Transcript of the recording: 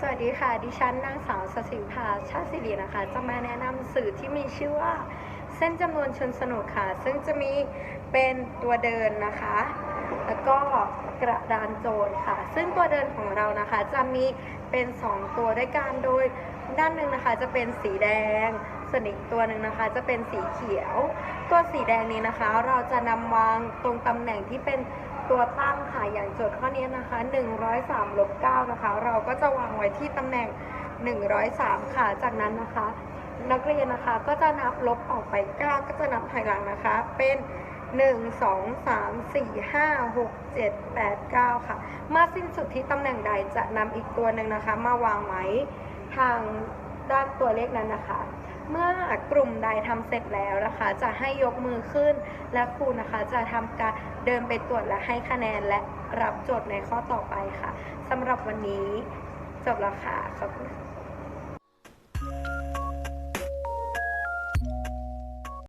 สวัสดีค่ะ ดิฉันนางสาวสศิภาชาติศิรินะคะ จะมาแนะนำสื่อที่มีชื่อว่า เส้นจำนวนชนสนุกค่ะ ซึ่งจะมีเป็นตัวเดินนะคะ แล้วก็กระดานโจรค่ะ ซึ่งตัวเดินของเรานะคะ จะมีเป็น 2 ตัวด้วยกันโดยด้านหนึ่งนะคะจะเป็นสีแดง ส่วนอีกตัวหนึ่งนะคะจะเป็นสีเขียว ตัวสีแดงนี้นะคะ เราจะนำวางตรงตำแหน่งที่เป็น ตัวตั้งค่ะอย่างโจทย์ข้อนี้นะคะ 103ลบ9นะคะ เราก็จะวางไว้ที่ตำแหน่ง 103 ค่ะ จากนั้นนะคะ นักเรียนนะคะก็จะนับลบออกไป 9 ก็จะนับถอยหลังนะคะ เป็น 1 2 3 4 5 6 7 8 9 ค่ะเมื่อสิ้นสุดที่ตำแหน่งใดจะนำอีกตัวหนึ่งนะคะ มาวางไว้ทาง ด้านตัวเลขนั้นนะคะ เมื่อกลุ่มใดทำเสร็จแล้วนะคะ จะให้ยกมือขึ้นและครูนะคะจะทำการเดินไปตรวจและให้คะแนนและรับโจทย์ในข้อต่อไปค่ะสำหรับวันนี้จบแล้วค่ะขอบคุณ